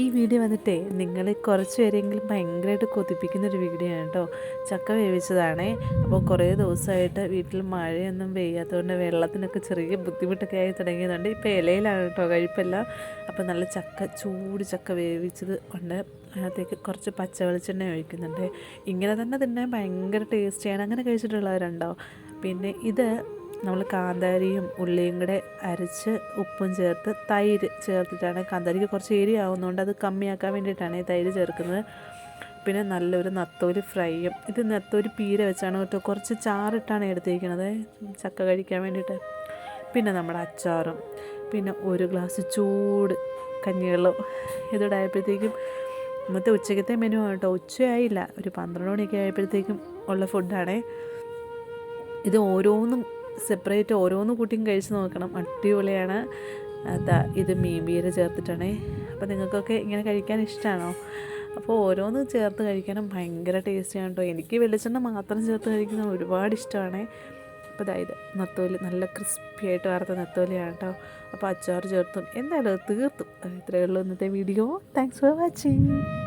ഈ വീഡിയോ വന്നിട്ടേ നിങ്ങൾ കുറച്ച് പേരെങ്കിലും ഭയങ്കരമായിട്ട് കൊതിപ്പിക്കുന്ന ഒരു വീഡിയോ ആണ് കേട്ടോ. ചക്ക വേവിച്ചതാണേ. അപ്പോൾ കുറേ ദിവസമായിട്ട് വീട്ടിൽ മഴയൊന്നും പെയ്യാത്തതുകൊണ്ട് വെള്ളത്തിനൊക്കെ ചെറിയ ബുദ്ധിമുട്ടൊക്കെ ആയി തുടങ്ങിയതുകൊണ്ട് ഇപ്പോൾ ഇലയിലാണ് കേട്ടോ കഴിപ്പല്ല. അപ്പോൾ നല്ല ചക്ക ചൂട് ചക്ക വേവിച്ചത് ഉണ്ട് അതിനകത്തേക്ക് കുറച്ച് പച്ച വെളിച്ചെണ്ണ ഒഴിക്കുന്നുണ്ട്. ഇങ്ങനെ തന്നെ തന്നെ ഭയങ്കര ടേസ്റ്റിയാണ്. അങ്ങനെ കഴിച്ചിട്ടുള്ളവരുണ്ടോ? പിന്നെ ഇത് നമ്മൾ കാന്താരിയും ഉള്ളിയും കൂടെ അരച്ച് ഉപ്പും ചേർത്ത് തൈര് ചേർത്തിട്ടാണ്. കാന്താരിക്ക് കുറച്ച് എരി ആവുന്നതുകൊണ്ട് അത് കമ്മിയാക്കാൻ വേണ്ടിയിട്ടാണ് ഈ തൈര് ചേർക്കുന്നത്. പിന്നെ നല്ലൊരു നത്തോലി ഫ്രൈയും. ഇത് നത്തോലി പീര വെച്ചാണ് കേട്ടോ കുറച്ച് ചാറിട്ടാണ് എടുത്തിരിക്കുന്നത്. ചക്ക കഴിക്കാൻ വേണ്ടിയിട്ട്. പിന്നെ നമ്മുടെ അച്ചാറും. പിന്നെ ഒരു ഗ്ലാസ് ചൂട് കഞ്ഞിവെള്ളവും ഇതോടെ ആയപ്പോഴത്തേക്കും ഇന്നത്തെ ഉച്ചക്കത്തെ മെനു കേട്ടോ. ഉച്ചയായില്ല. ഒരു പന്ത്രണ്ട് മണിയൊക്കെ ആയപ്പോഴത്തേക്കും ഉള്ള ഫുഡാണേ ഇത് ഓരോന്നും സെപ്പറേറ്റ് ഓരോന്ന് കൂട്ടിയും കഴിച്ച് നോക്കണം. അടിപൊളിയാണ്. അതാ ഇത് മീൻ പീര ചേർത്തിട്ടാണേ. അപ്പോൾ നിങ്ങൾക്കൊക്കെ ഇങ്ങനെ കഴിക്കാൻ ഇഷ്ടമാണോ അപ്പോൾ ഓരോന്ന് ചേർത്ത് കഴിക്കാനും ഭയങ്കര ടേസ്റ്റിയാണ് കേട്ടോ. എനിക്ക് വെളിച്ചെണ്ണ മാത്രം ചേർത്ത് കഴിക്കുന്നത് ഒരുപാട് ഇഷ്ടമാണ്. അപ്പോൾ അതായത് നത്തോലി നല്ല ക്രിസ്പി ആയിട്ട് വറുത്ത നത്തോലിയാണ് കേട്ടോ. അപ്പോൾ അച്ചാർ ചേർത്തും. എന്തായാലും തീർത്തും. ഇത്രയേ ഉള്ളൂ ഇന്നത്തെ വീഡിയോ. Thanks for watching